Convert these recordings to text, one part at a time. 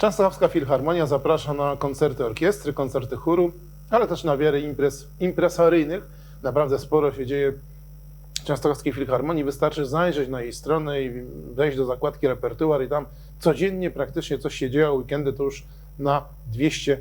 Częstochowska Filharmonia zaprasza na koncerty orkiestry, koncerty chóru, ale też na wiele imprez impresaryjnych. Naprawdę sporo się dzieje w Częstochowskiej Filharmonii. Wystarczy zajrzeć na jej stronę i wejść do zakładki repertuar i tam codziennie praktycznie coś się dzieje, a weekendy to już na 200%,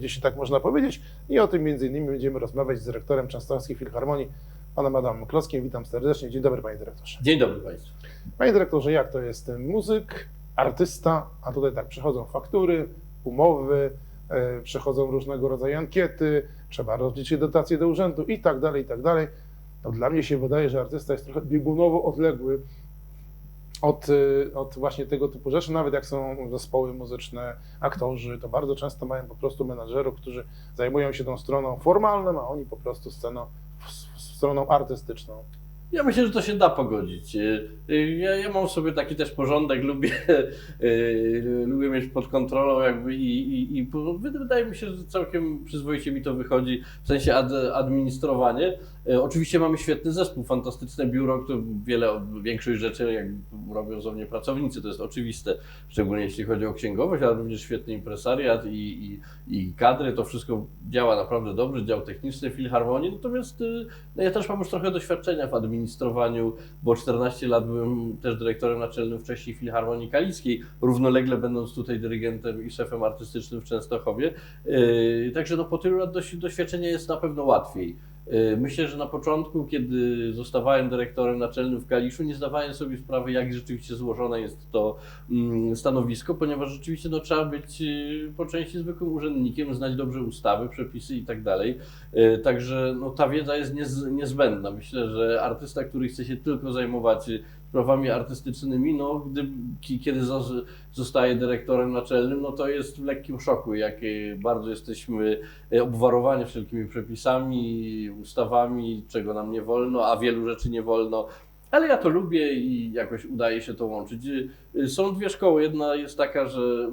jeśli tak można powiedzieć. I o tym między innymi będziemy rozmawiać z dyrektorem Częstochowskiej Filharmonii, panem Adamem Klockiem. Witam serdecznie. Dzień dobry panie dyrektorze. Dzień dobry Państwu. Panie dyrektorze, jak to jest muzyk, artysta, a tutaj tak przychodzą faktury, umowy, e, przychodzą różnego rodzaju ankiety, trzeba rozliczyć dotacje do urzędu i tak dalej, i tak dalej. No, dla mnie się wydaje, że artysta jest trochę biegunowo odległy od, e, od właśnie tego typu rzeczy, nawet jak są zespoły muzyczne, aktorzy, to bardzo często mają po prostu menadżerów, którzy zajmują się tą stroną formalną, a oni po prostu sceną, stroną artystyczną. Ja myślę, że to się da pogodzić. Y, y, Ja, ja mam sobie taki też porządek, lubię, y, lubię mieć pod kontrolą jakby i, i, i wydaje mi się, że całkiem przyzwoicie mi to wychodzi w sensie ad, administrowanie. Y, Oczywiście mamy świetny zespół, fantastyczne biuro, które wiele, większość rzeczy jak robią za mnie pracownicy, to jest oczywiste, szczególnie jeśli chodzi o księgowość, ale również świetny impresariat i, i, i kadry, to wszystko działa naprawdę dobrze, dział techniczny Filharmonii, natomiast y, no ja też mam już trochę doświadczenia w administrowaniu, bo 14 lat byłem też dyrektorem naczelnym wcześniej Filharmonii Kaliskiej, równolegle będąc tutaj dyrygentem i szefem artystycznym w Częstochowie. Yy, Także no, po tylu lat doś- doświadczenia jest na pewno łatwiej. Yy, Myślę, że na początku, kiedy zostawałem dyrektorem naczelnym w Kaliszu, nie zdawałem sobie sprawy, jak rzeczywiście złożone jest to mm, stanowisko, ponieważ rzeczywiście no, trzeba być yy, po części zwykłym urzędnikiem, znać dobrze ustawy, przepisy i tak dalej. Yy, Także no, ta wiedza jest niez, niezbędna. Myślę, że artysta, który chce się tylko zajmować sprawami artystycznymi, no, gdy, ki- kiedy zos- zostaje dyrektorem naczelnym, no to jest w lekkim szoku, jak yy, bardzo jesteśmy yy, obwarowani wszelkimi przepisami, ustawami, czego nam nie wolno, a wielu rzeczy nie wolno. Ale ja to lubię i jakoś udaje się to łączyć. Y, Są dwie szkoły. Jedna jest taka, że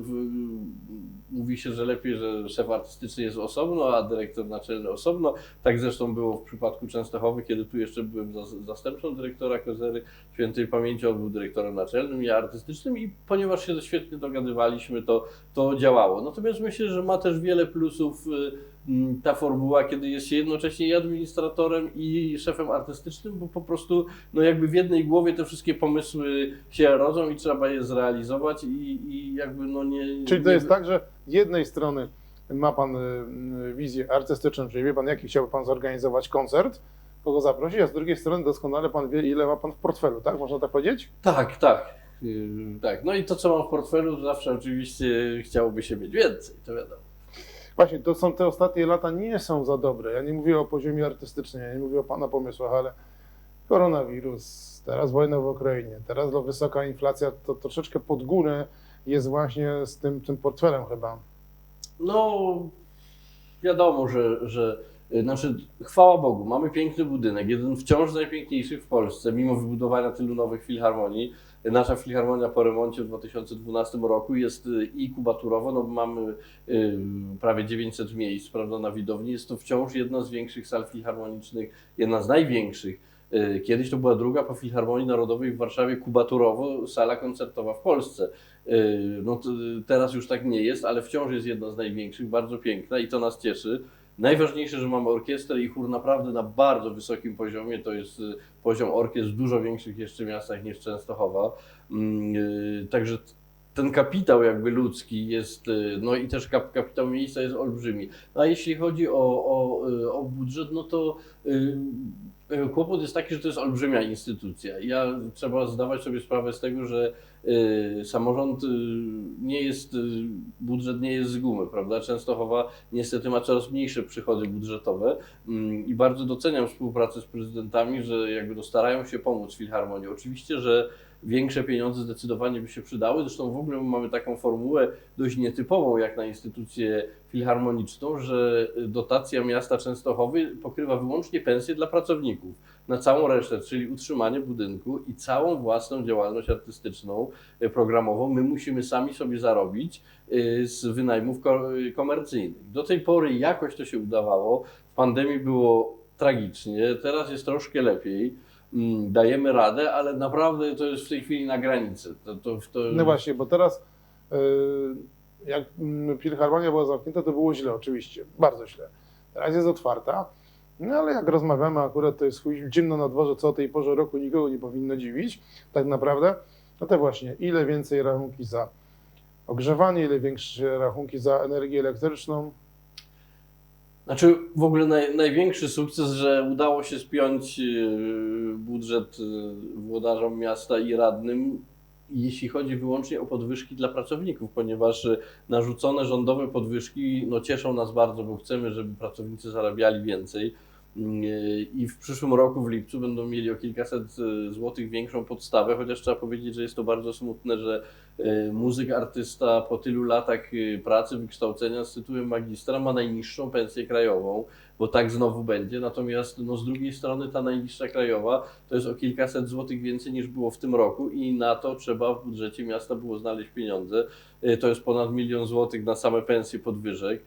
mówi się, że lepiej, że szef artystyczny jest osobno, a dyrektor naczelny osobno. Tak zresztą było w przypadku Częstochowy, kiedy tu jeszcze byłem zas- zastępcą dyrektora Kozery Świętej Pamięci. On był dyrektorem naczelnym, ja artystycznym i ponieważ się świetnie dogadywaliśmy, to, to działało. Natomiast myślę, że ma też wiele plusów y, ta formuła, kiedy jest się jednocześnie i administratorem i szefem artystycznym, bo po prostu no jakby w jednej głowie te wszystkie pomysły się rodzą i trzeba je zrealizować i, i jakby no nie... Czyli to nie, jest tak, że z jednej strony ma Pan y, y, wizję artystyczną, czyli wie Pan, jaki chciałby Pan zorganizować koncert, kogo zaprosić, a z drugiej strony doskonale Pan wie, ile ma Pan w portfelu, tak? Można tak powiedzieć? Tak, tak. Yy, tak. No i to, co mam w portfelu, zawsze oczywiście chciałoby się mieć więcej, to wiadomo. Właśnie, to są te ostatnie lata nie są za dobre. Ja nie mówię o poziomie artystycznym, ja nie mówię o Pana pomysłach, ale koronawirus, teraz wojna w Ukrainie, teraz wysoka inflacja, to troszeczkę pod górę jest właśnie z tym, tym portfelem chyba. No, wiadomo, że, że y, znaczy, chwała Bogu, mamy piękny budynek, jeden wciąż z najpiękniejszych w Polsce, mimo wybudowania tylu nowych filharmonii. Nasza filharmonia po remoncie w 2012 roku jest y, i kubaturowo, no mamy y, prawie 900 miejsc, prawda, na widowni. Jest to wciąż jedna z większych sal filharmonicznych, jedna z największych. Y, Kiedyś to była druga po Filharmonii Narodowej w Warszawie kubaturowo sala koncertowa w Polsce. No teraz już tak nie jest, ale wciąż jest jedna z największych, bardzo piękna i to nas cieszy. Najważniejsze, że mamy orkiestrę i chór naprawdę na bardzo wysokim poziomie. To jest y, poziom orkiestr w dużo większych jeszcze miastach niż Częstochowa. Mm, y, Także ten kapitał jakby ludzki jest, y, no i też kap, kapitał miejsca jest olbrzymi. A jeśli chodzi o, o, o budżet, no to kłopot jest taki, że to jest olbrzymia instytucja. Ja trzeba zdawać sobie sprawę z tego, że y, samorząd y, nie jest, budżet nie jest z gumy, prawda? Częstochowa niestety ma coraz mniejsze przychody budżetowe mm, i bardzo doceniam współpracę z prezydentami, że jakby no starają się pomóc Filharmonii. Oczywiście, że większe pieniądze zdecydowanie by się przydały. Zresztą w ogóle mamy taką formułę dość nietypową jak na instytucję filharmoniczną, że dotacja miasta Częstochowy pokrywa wyłącznie pensje dla pracowników. Na całą resztę, czyli utrzymanie budynku i całą własną działalność artystyczną, e, programową, my musimy sami sobie zarobić e, z wynajmów ko- komercyjnych. Do tej pory jakoś to się udawało. W pandemii było tragicznie, teraz jest troszkę lepiej. Mm, Dajemy radę, ale naprawdę to jest w tej chwili na granicy. To, to, to... No właśnie, bo teraz y, Jak mm, Filharmonia była zamknięta, to było źle, oczywiście, bardzo źle. Teraz jest otwarta, no ale jak rozmawiamy, akurat to jest zimno na dworze, co o tej porze roku nikogo nie powinno dziwić, tak naprawdę, no to właśnie, ile więcej rachunki za ogrzewanie, ile większe rachunki za energię elektryczną, Znaczy w ogóle naj, największy sukces, że udało się spiąć yy, budżet yy, włodarzom miasta i radnym, jeśli chodzi wyłącznie o podwyżki dla pracowników, ponieważ yy, narzucone rządowe podwyżki no, cieszą nas bardzo, bo chcemy, żeby pracownicy zarabiali więcej. I w przyszłym roku, w lipcu, będą mieli o kilkaset yy, złotych większą podstawę, chociaż trzeba powiedzieć, że jest to bardzo smutne, że yy, muzyk, artysta po tylu latach yy, pracy, wykształcenia z tytułem magistra ma najniższą pensję krajową, bo tak znowu będzie. Natomiast no, z drugiej strony ta najniższa krajowa to jest o kilkaset złotych więcej niż było w tym roku i na to trzeba w budżecie miasta było znaleźć pieniądze. To jest ponad milion złotych na same pensje podwyżek,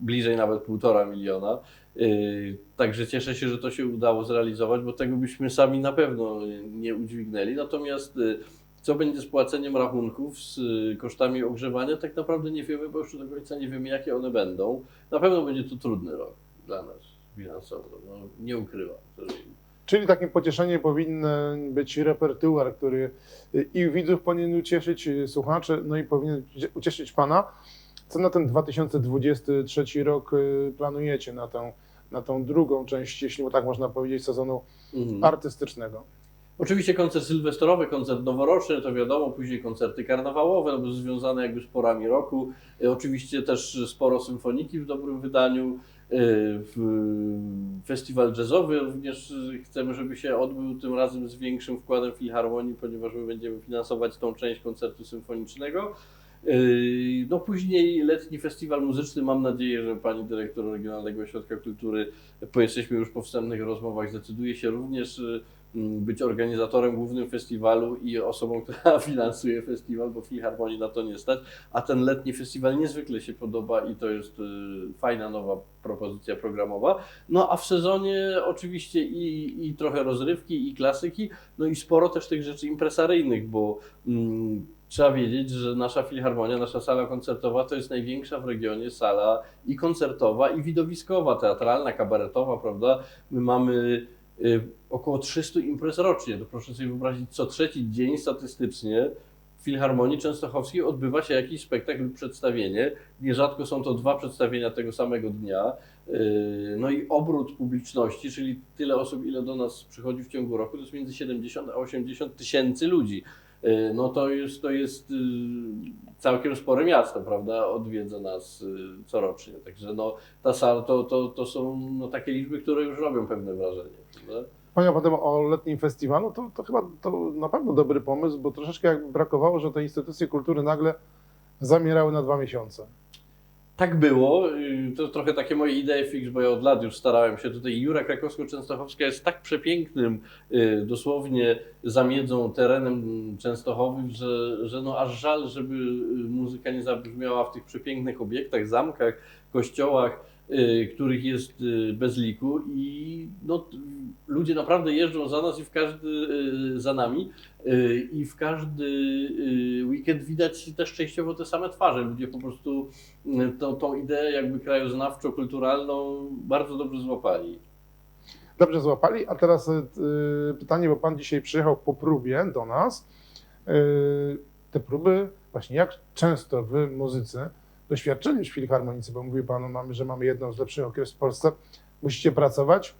bliżej nawet półtora miliona. Yy, Także cieszę się, że to się udało zrealizować, bo tego byśmy sami na pewno nie udźwignęli. Natomiast yy, co będzie z płaceniem rachunków, z yy, kosztami ogrzewania, tak naprawdę nie wiemy, bo jeszcze do końca nie wiemy, jakie one będą. Na pewno będzie to trudny rok dla nas finansowo, no, nie ukrywam. Czyli takim pocieszeniem powinien być repertuar, który i widzów powinien ucieszyć, słuchaczy, no i powinien ucieszyć Pana. Co na ten 2023 rok y, planujecie, na tę, na tą drugą część, jeśli tak można powiedzieć, sezonu Mhm. artystycznego? Oczywiście koncert sylwestrowy, koncert noworoczny, to wiadomo, później koncerty karnawałowe, no związane jakby z porami roku. E, Oczywiście też sporo symfoniki w dobrym wydaniu. W- Festiwal jazzowy również chcemy, żeby się odbył tym razem z większym wkładem filharmonii, ponieważ my będziemy finansować tą część koncertu symfonicznego. E, No później letni festiwal muzyczny, mam nadzieję, że pani dyrektor Regionalnego Ośrodka Kultury, po jesteśmy już po wstępnych rozmowach, zdecyduje się również m, być organizatorem głównym festiwalu i osobą, która finansuje festiwal, bo Filharmonii na to nie stać. A ten letni festiwal niezwykle się podoba i to jest y, fajna nowa propozycja programowa. No a w sezonie oczywiście i, i trochę rozrywki, i klasyki, no i sporo też tych rzeczy impresaryjnych, bo mm, trzeba wiedzieć, że nasza Filharmonia, nasza sala koncertowa to jest największa w regionie sala i koncertowa, i widowiskowa, teatralna, kabaretowa, prawda? My mamy y, około 300 imprez rocznie. To proszę sobie wyobrazić, co trzeci dzień statystycznie w Filharmonii Częstochowskiej odbywa się jakiś spektakl lub przedstawienie. Nierzadko są to dwa przedstawienia tego samego dnia. Y, No i obrót publiczności, czyli tyle osób, ile do nas przychodzi w ciągu roku, to jest między 70 a 80 tysięcy ludzi. Y, No to jest, to jest y, całkiem spore miasto, prawda? Odwiedza nas y, corocznie. Także no, ta sala to, to, to są no, takie liczby, które już robią pewne wrażenie. Prawda? Panie potem o letnim festiwalu, to, to chyba to na pewno dobry pomysł, bo troszeczkę jak brakowało, że te instytucje kultury nagle zamierały na dwa miesiące. Tak było. y, To trochę takie moje idee fix, bo ja od lat już starałem się tutaj. Jura Krakowsko-Częstochowska jest tak przepięknym, y, dosłownie zamiedzą terenem częstochowym, że, że no aż żal, żeby y, muzyka nie zabrzmiała w tych przepięknych obiektach, zamkach, kościołach, których jest y, bez liku i no, ludzie naprawdę jeżdżą za nas i w każdy y, za nami y, i w każdy y, weekend widać też częściowo te same twarze. Ludzie po prostu y, tą, tą ideę jakby krajoznawczo-kulturalną bardzo dobrze złapali. Dobrze złapali, a teraz y, y, pytanie, bo Pan dzisiaj przyjechał po próbie do nas. Y, te próby, właśnie jak często Wy, muzycy, doświadczeni już filharmonicy, bo mówił Pan, mamy, że mamy jedną z lepszych orkiestrów w Polsce, musicie pracować,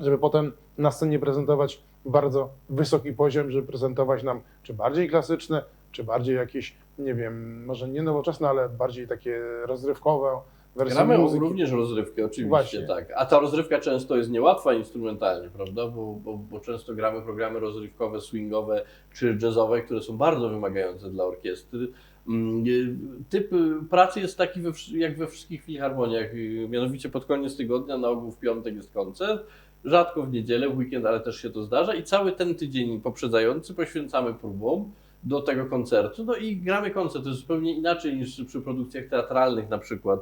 żeby potem na scenie prezentować bardzo wysoki poziom, żeby prezentować nam czy bardziej klasyczne, czy bardziej jakieś, nie wiem, może nie nowoczesne, ale bardziej takie rozrywkowe wersje Gramy muzyki. również rozrywkę, oczywiście, Właśnie. tak. A ta rozrywka często jest niełatwa instrumentalnie, prawda? Bo, bo, bo często gramy programy rozrywkowe, swingowe czy jazzowe, które są bardzo wymagające dla orkiestry. Mm, y, Typ y, pracy jest taki we, jak we wszystkich filharmoniach, y, mianowicie pod koniec tygodnia, na ogół w piątek jest koncert, rzadko w niedzielę, w weekend, ale też się to zdarza i cały ten tydzień poprzedzający poświęcamy próbom do tego koncertu, no i gramy koncert, to jest zupełnie inaczej niż przy produkcjach teatralnych na przykład,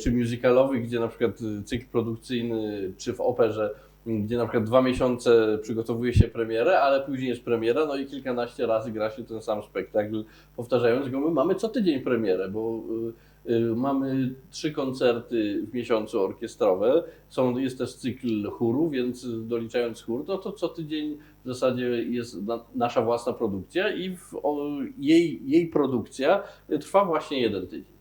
czy musicalowych, gdzie na przykład cykl produkcyjny, czy w operze gdzie na przykład dwa miesiące przygotowuje się premierę, ale później jest premiera, no i kilkanaście razy gra się ten sam spektakl, powtarzając go. My mamy co tydzień premierę, bo y, y, mamy trzy koncerty w miesiącu orkiestrowe. Są, jest też cykl chóru, więc doliczając chór, no to co tydzień w zasadzie jest na, nasza własna produkcja i w, o, jej, jej produkcja trwa właśnie jeden tydzień.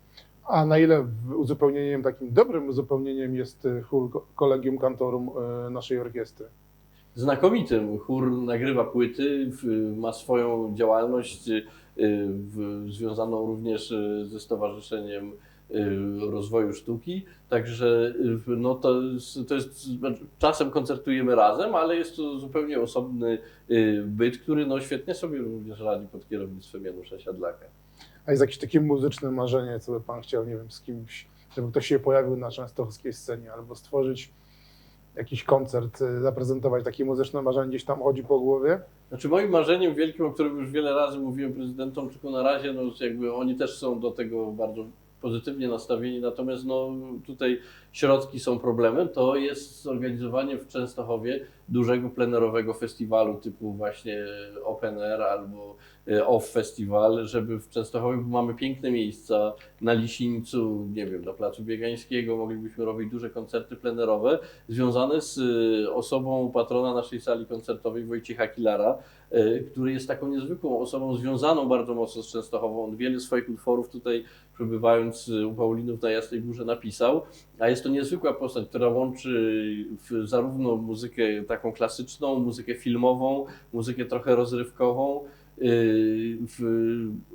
A na ile uzupełnieniem, takim dobrym uzupełnieniem jest y, chór ko- Kolegium Kantorum y, naszej orkiestry? znakomitym. Chór nagrywa płyty, ma swoją działalność w, związaną również ze Stowarzyszeniem Rozwoju Sztuki. Także no to, to jest, czasem koncertujemy razem, ale jest to zupełnie osobny byt, który no świetnie sobie również radzi pod kierownictwem Janusza Siadlaka. A jest jakieś takie muzyczne marzenie, co by Pan chciał, nie wiem, z kimś, żeby ktoś się pojawił na częstochowskiej scenie, albo stworzyć jakiś koncert, y, zaprezentować takie muzyczne marzenie gdzieś tam chodzi po głowie? Znaczy moim marzeniem wielkim, o którym już wiele razy mówiłem prezydentom, tylko na razie no, jakby oni też są do tego bardzo pozytywnie nastawieni, natomiast no, tutaj środki są problemem, to jest zorganizowanie w Częstochowie dużego plenerowego festiwalu typu właśnie Open Air albo Off Festival, żeby w Częstochowie, bo mamy piękne miejsca na Lisińcu, nie wiem, na Placu Biegańskiego, moglibyśmy robić duże koncerty plenerowe związane z e, osobą patrona naszej sali koncertowej Wojciecha Kilara, e, który jest taką niezwykłą osobą związaną bardzo mocno z Częstochową. On wiele swoich utworów tutaj przebywając u Paulinów na Jasnej Górze napisał, a jest to niezwykła postać, która łączy zarówno muzykę taką klasyczną, muzykę filmową, muzykę trochę rozrywkową,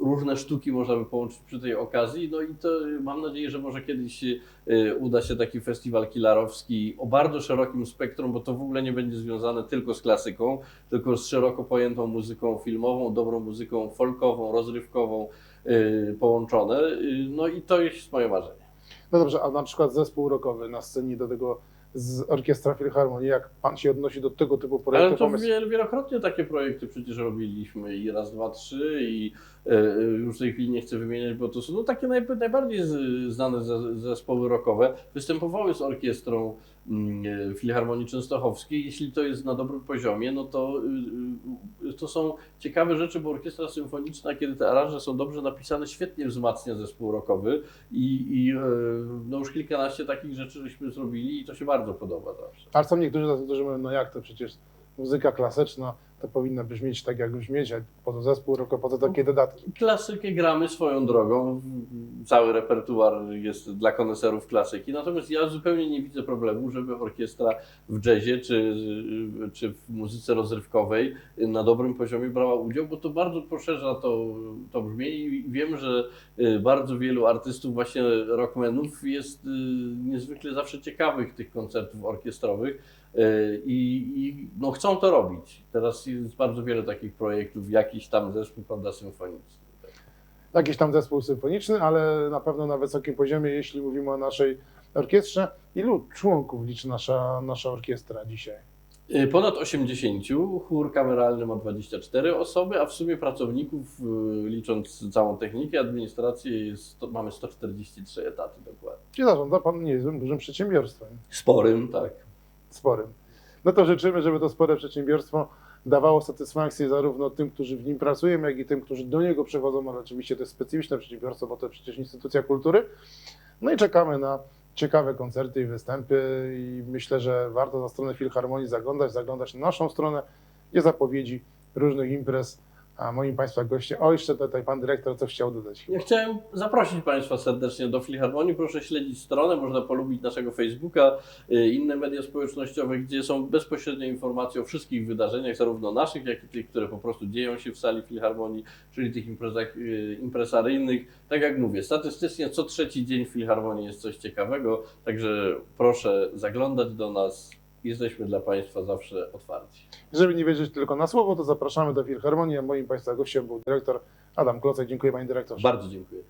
różne sztuki można by połączyć przy tej okazji. No i to mam nadzieję, że może kiedyś yy, uda się taki festiwal kilarowski o bardzo szerokim spektrum, bo to w ogóle nie będzie związane tylko z klasyką, tylko z szeroko pojętą muzyką filmową, dobrą muzyką folkową, rozrywkową yy, połączone. No i to jest moje marzenie. No dobrze, a na przykład zespół rockowy na scenie do tego z Orkiestra Filharmonii, jak Pan się odnosi do tego typu Ale projektów? to pomysłów? wiel- wielokrotnie takie projekty przecież robiliśmy i raz, dwa, trzy i e, już w tej chwili nie chcę wymieniać, bo to są no, takie naj, najbardziej z, znane ze- zespoły rockowe. Występowały z orkiestrą Filharmonii Częstochowskiej. Jeśli to jest na dobrym poziomie, no to, y, y, to są ciekawe rzeczy, bo orkiestra symfoniczna, kiedy te aranże są dobrze napisane, świetnie wzmacnia zespół rockowy i, i e, no już kilkanaście takich rzeczy żeśmy zrobili i to się bardzo podoba zawsze. Ale są niektórzy tacy, którzy mówią, no jak to przecież muzyka klasyczna to powinna brzmieć tak, jak brzmieć, a po co zespół rockowy, po co takie dodatki? Klasykę gramy swoją drogą. Cały repertuar jest dla koneserów klasyki. Natomiast ja zupełnie nie widzę problemu, żeby orkiestra w jazzie czy, czy w muzyce rozrywkowej na dobrym poziomie brała udział, bo to bardzo poszerza to, to brzmienie i wiem, że y, bardzo wielu artystów, właśnie rockmenów jest y, niezwykle zawsze ciekawych tych koncertów orkiestrowych. Y, I, i no, chcą to robić. Teraz jest bardzo wiele takich projektów, jakiś tam zespół, prawda, symfoniczny. Jakiś tam zespół symfoniczny, ale na pewno na wysokim poziomie, jeśli mówimy o naszej orkiestrze. Ilu członków liczy nasza, nasza orkiestra dzisiaj? Y, Ponad 80, chór kameralny ma 24 osoby, a w sumie pracowników, y, licząc całą technikę, administrację, jest, mamy 143 etaty dokładnie. Czyli zarządza Pan niezłym, dużym przedsiębiorstwem, Sporym, tak. Sporym. No to życzymy, żeby to spore przedsiębiorstwo dawało satysfakcję zarówno tym, którzy w nim pracują, jak i tym, którzy do niego przychodzą, ale oczywiście to jest specyficzne przedsiębiorstwo, bo to przecież instytucja kultury. No i czekamy na ciekawe koncerty i występy i myślę, że warto na stronę Filharmonii zaglądać, zaglądać na naszą stronę, gdzie zapowiedzi różnych imprez, a moim Państwa goście, o jeszcze tutaj Pan Dyrektor coś chciał dodać. Ja chciałem zaprosić Państwa serdecznie do Filharmonii. Proszę śledzić stronę, można polubić naszego Facebooka, y, inne media społecznościowe, gdzie są bezpośrednie informacje o wszystkich wydarzeniach, zarówno naszych, jak i tych, które po prostu dzieją się w sali Filharmonii, czyli tych imprezach y, impresaryjnych. Tak jak mówię, statystycznie co trzeci dzień w Filharmonii jest coś ciekawego, także proszę zaglądać do nas. Jesteśmy dla Państwa zawsze otwarci. Żeby nie wierzyć tylko na słowo, to zapraszamy do Filharmonii, moim Państwa gościem był dyrektor Adam Klocek. Dziękuję Panie Dyrektorze. Bardzo dziękuję.